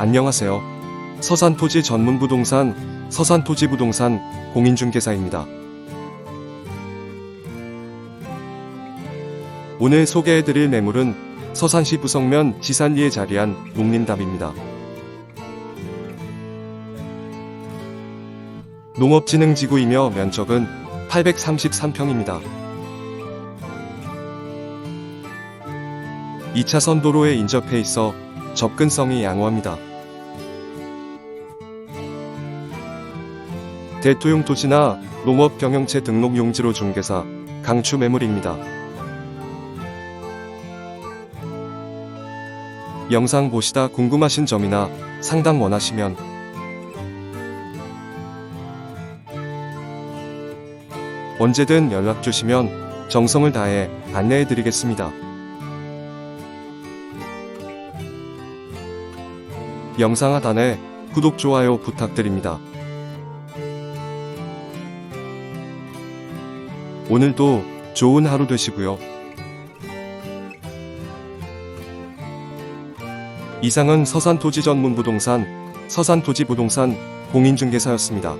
안녕하세요. 서산토지 전문부동산 서산토지부동산 공인중개사입니다. 오늘 소개해드릴 매물은 서산시 부성면 지산리에 자리한 농림답입니다. 농업진흥지구이며 면적은 833평입니다. 2차선 도로에 인접해 있어 접근성이 양호합니다. 대토용 토지나 농업 경영체 등록 용지로 중개사 강추 매물입니다. 영상 보시다 궁금하신 점이나 상담 원하시면 언제든 연락 주시면 정성을 다해 안내해 드리겠습니다. 영상 하단에 구독, 좋아요 부탁드립니다. 오늘도 좋은 하루 되시고요. 이상은 서산토지 전문 부동산 서산토지 부동산 공인중개사였습니다.